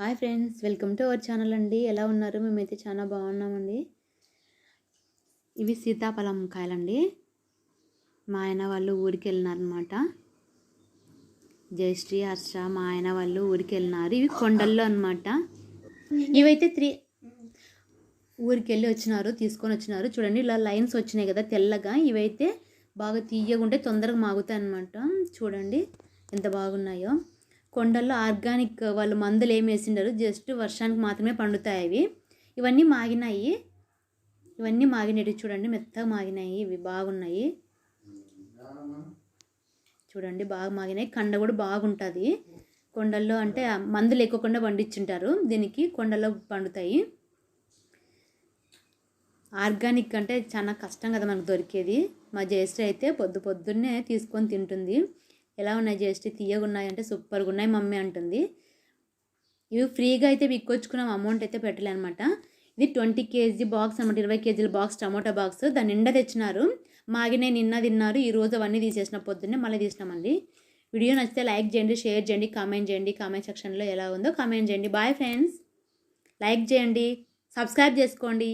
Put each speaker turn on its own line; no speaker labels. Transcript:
Hi friends welcome to our channel అండి. ఎలా ఉన్నారు? మేమైతే చాలా బాగున్నామండి. ఇవి సీతాఫలం కాయలండి. మా ఆయన వాళ్ళు ఊరికి వెళ్ళినారనమాట జయశ్రీ హర్ష మా ఆయన వాళ్ళు ఊరికి వెళ్ళినారు ఇవి కొండల్లో అనమాట ఇవైతే త్రీ ఊరికి వెళ్ళి వచ్చినారు తీసుకొని వచ్చినారు. చూడండి ఇలా లైన్స్ వచ్చినాయి కదా తెల్లగా. ఇవైతే బాగా తీయగుంటే తొందరగా మాగుతాయి అనమాట చూడండి ఎంత బాగున్నాయో. కొండల్లో ఆర్గానిక్ వాళ్ళు మందులు ఏమి వేసిండరు జస్ట్ వర్షానికి మాత్రమే పండుతాయి అవి. ఇవన్నీ మాగినాయి. ఇవన్నీ మాగినట్టు చూడండి మెత్తగా మాగినాయి. ఇవి బాగున్నాయి. చూడండి బాగా మాగినాయి. కండ కూడా బాగుంటుంది. కొండల్లో అంటే మందులు ఎక్కువకుండా పండించుంటారు. దీనికి కొండల్లో పండుతాయి. ఆర్గానిక్ అంటే చాలా కష్టం కదా మనకు దొరికేది. మా జ్యేష్ఠ అయితే పొద్దు పొద్దున్నే తీసుకొని తింటుంది. ఎలా ఉన్నాయి జ్యేష్ఠ తీయగా ఉన్నాయి అంటే సూపర్గా ఉన్నాయి మమ్మీ అంటుంది. ఇవి ఫ్రీగా అయితే విక్కొచ్చుకున్నాం అమౌంట్ అయితే పెట్టలే అనమాట ఇది ట్వంటీ కేజీ బాక్స్ అనమాట ఇరవై కేజీల బాక్స్ టమాటా బాక్స్. దాని నిండా తెచ్చినారు. మాగినే నిన్న తిన్నారు ఈరోజు అవన్నీ తీసేసిన పొద్దున్నే మళ్ళీ తీసినామండి వీడియో నచ్చితే లైక్ చేయండి షేర్ చేయండి కామెంట్ చేయండి. కామెంట్ సెక్షన్లో ఎలా ఉందో కామెంట్ చేయండి. Bye friends. లైక్ చేయండి. సబ్స్క్రైబ్ చేసుకోండి.